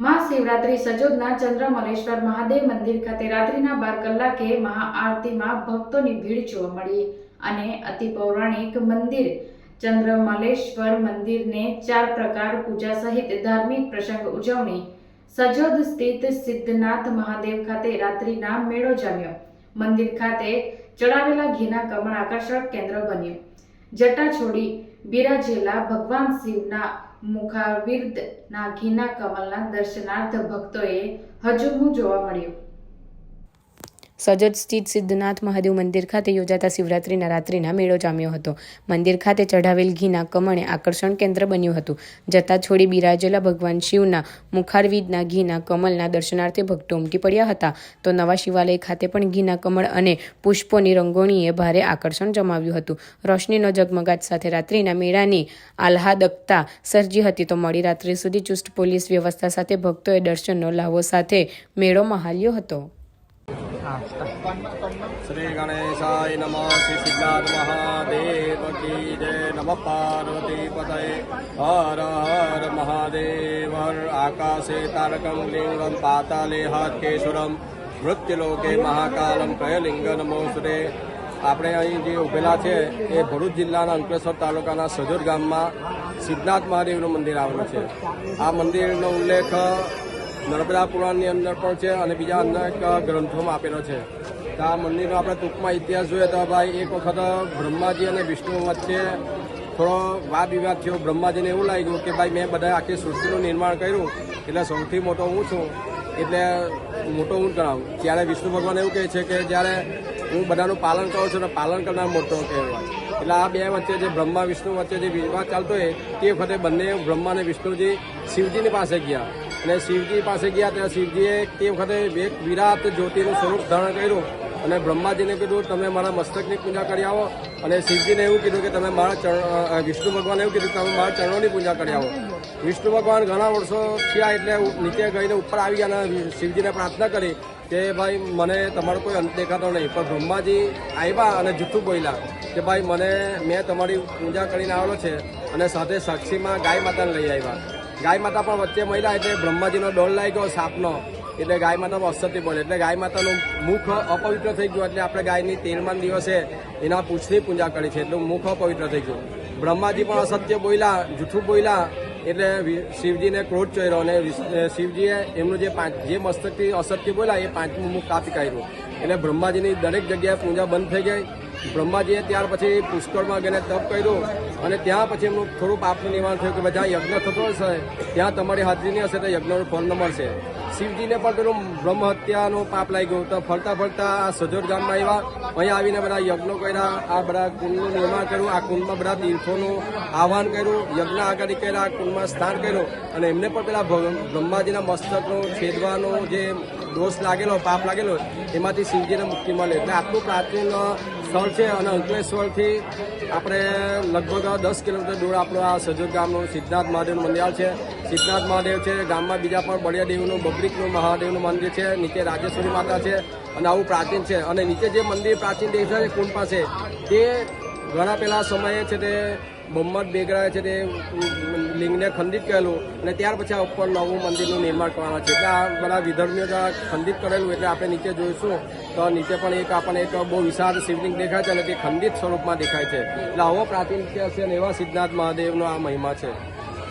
મહાશિવરાત્રી સજોદના ચંદ્રમલેશ્વર મહાદેવ મંદિર ખાતે રાત્રિના બાર કલાકે મહાઆરતીમાં ભક્તોની ભીડ જોવા મળી અને અતિ પૌરાણિક મંદિર ચંદ્રમલેશ્વર મંદિરને ચાર પ્રકાર પૂજા સહિત ધાર્મિક પ્રસંગ ઉજવણી સજોદ સ્થિત સિદ્ધનાથ મહાદેવ ખાતે રાત્રિના મેળો જામ્યો. મંદિર ખાતે ચડાવેલા ઘીના કમળ આકર્ષક કેન્દ્ર બન્યું. જટા છોડી બિરાજેલા ભગવાન શિવના મુખારવિર્દના ઘીના કમલના દર્શનાર્થ ભક્તોએ હજુમું જોવા મળ્યું. સજદ સ્થિત સિદ્ધનાથ મહાદેવ મંદિર ખાતે યોજાતા શિવરાત્રિના રાત્રિના મેળો જામ્યો હતો. મંદિર ખાતે ચઢાવેલ ઘીના કમણે આકર્ષણ કેન્દ્ર બન્યું હતું. જતા છોડી બિરાજેલા ભગવાન શિવના મુખારવિદના ઘીના કમલના દર્શનાર્થે ભક્તો ઉમટી પડ્યા હતા. તો નવા શિવાલય ખાતે પણ ઘીના કમળ અને પુષ્પોની રંગોણીએ ભારે આકર્ષણ જમાવ્યું હતું. રોશનીનો જગમગાટ સાથે રાત્રિના મેળાની આહલાદકતા સર્જી હતી. તો મોડી રાત્રિ સુધી ચુસ્ત પોલીસ વ્યવસ્થા સાથે ભક્તોએ દર્શનનો લહાવો સાથે મેળો મહાલ્યો હતો. શ્રી ગણેશાય નમઃ શ્રી સિદ્ધાર્થ મહાદેવ કી જય નમઃ પાર્વતી પતય હર હર મહાદેવ હર આકાશે તારકમ લિંગમ પાતાલે હર કેશુરમ મૃત્યુલોકે મહાકાલમ કયલિંગ નમોસ્તે આપણે અહીં જે ઉભેલા છે, એ ભરૂચ જિલ્લાના અંકલેશ્વર તાલુકાના સજોર ગામમાં સિદ્ધનાથ મહાદેવનું મંદિર આવેલું છે. આ મંદિરનો ઉલ્લેખ નર્મદા પુરાણની અંદર પણ છે અને બીજા અનેક ગ્રંથોમાં આપેલો છે. તો આ મંદિરનો આપણે ટૂંકમાં ઇતિહાસ જોઈએ તો ભાઈ એક વખત બ્રહ્માજી અને વિષ્ણુ વચ્ચે થોડો વાદ વિવાદ થયો. બ્રહ્માજીને એવું લાગ્યું કે ભાઈ મેં બધા આખી સૃષ્ટિનું નિર્માણ કર્યું, એટલે સૌથી મોટો હું છું, એટલે મોટો હું ગણાવું. ત્યારે વિષ્ણુ ભગવાન એવું કહે છે કે જ્યારે હું બધાનું પાલન કરું છું ને પાલન કરનાર મોટો કહેવાય. એટલે આ બે વચ્ચે જે બ્રહ્મા વિષ્ણુ વચ્ચે જે વિવાદ ચાલતો હોય, તે વખતે બંને બ્રહ્મા અને વિષ્ણુજી શિવજીની પાસે ગયા. અને શિવજી પાસે ગયા ત્યાં શિવજીએ તે વખતે એક વિરાટ જ્યોતિનું સ્વરૂપ ધારણ કર્યું અને બ્રહ્માજીને કીધું, તમે મારા મસ્તકની પૂજા કરી આવો. અને શિવજીને એવું કીધું કે, તમે મારા ચરણ વિષ્ણુ ભગવાને એવું કીધું કે, તમે મારા ચરણોની પૂજા કરી આવો. વિષ્ણુ ભગવાન ઘણા વર્ષો થયા એટલે નીચે ગઈને ઉપર આવી ગયા અને શિવજીને પ્રાર્થના કરી કે, ભાઈ, મને તમારો કોઈ અંત દેખાતો નહીં. પણ બ્રહ્માજી આવ્યા અને જૂઠું બોલ્યા કે, ભાઈ, મને, મેં તમારી પૂજા કરીને આવેલો છે અને સાથે સાક્ષીમાં ગાય માતાને લઈ આવ્યા. ગાય માતા પણ વચ્ચે મહિલા એટલે બ્રહ્માજીનો ડોલ લાગી ગયો સાપનો. એટલે ગાય માતામાં અસત્ય પડે એટલે ગાય માતાનું મુખ અપવિત્ર થઈ ગયું એટલે આપણે ગાયની તેરમાન દિવસે એના પૂછની પૂજા કરી છે. એટલે મુખ અપવિત્ર થઈ ગયું. બ્રહ્માજી પણ અસત્ય બોલ્યા, જૂઠું બોલ્યા, એટલે શિવજીને ક્રોધ ચોર્યો અને શિવજીએ એમનું જે પાંચ, જે મસ્તકથી અસત્ય બોલ્યા એ પાંચમું મુખ કાપી કાઢ્યું. એટલે બ્રહ્માજીની દરેક જગ્યાએ પૂજા બંધ થઈ ગઈ. બ્રહ્માજીએ ત્યાર પછી પુષ્કળમાં ગઈને તપ કર્યું અને ત્યાં પછી એમનું થોડું પાપનું નિવારણ થયું કે ભાઈ જ્યાં યજ્ઞ થતો હશે, ત્યાં તમારી હાજરી નહીં હશે તો યજ્ઞનું ફળ ન મળશે. શિવજીને પણ પેલું બ્રહ્મ હત્યાનો પાપ લાગ્યું તો ફરતા ફરતા આ સજોર ગામમાં આવ્યા. અહીંયા આવીને બધા યજ્ઞો કર્યા. આ બધા કુંડનું નિર્માણ કર્યું. આ કુંડમાં બધા તીર્થોનું આહવાન કર્યું. યજ્ઞ આગળ કર્યા, આ કુંડમાં સ્નાન કર્યું. અને એમને પણ પેલા બ્રહ્માજીના મસ્તકનો છેદવાનો જે દોષ લાગેલો, પાપ લાગેલો, એમાંથી શિવજીને મુક્તિ મળે. એટલે આટલું પ્રાચીન સ્થળ છે અને અંકલેશ્વરથી આપણે લગભગ દસ કિલોમીટર દૂર આપણું આ સજોદ ગામનું સિદ્ધાર્થ મહાદેવનું મંદિર છે. સિદ્ધનાથ મહાદેવ છે, ગામમાં બીજા પણ બળિયાદેવનું બબરીકનું મહાદેવનું મંદિર છે, નીચે રાજેશ્વરી માતા છે અને આવું પ્રાચીન છે. અને નીચે જે મંદિર પ્રાચીન દેખાય છે, કુંડ પાસે, તે ઘણા પહેલા સમયે છે તે બમ્મત બેગરાએ છે તે લિંગને ખંડિત કરેલું અને ત્યાર પછી આ ઉપર નવું મંદિરનું નિર્માણ કરવાના છે. એટલે આ બધા વિધર્મીઓ ખંડિત કરેલું, એટલે આપણે નીચે જોઈશું તો નીચે પણ એક આપણને એક બહુ વિશાળ શિવલિંગ દેખાય છે અને તે ખંડિત સ્વરૂપમાં દેખાય છે. એટલે આવો પ્રાચીન ઇતિહાસ છે અને એવા સિદ્ધનાથ મહાદેવનો આ મહિમા છે.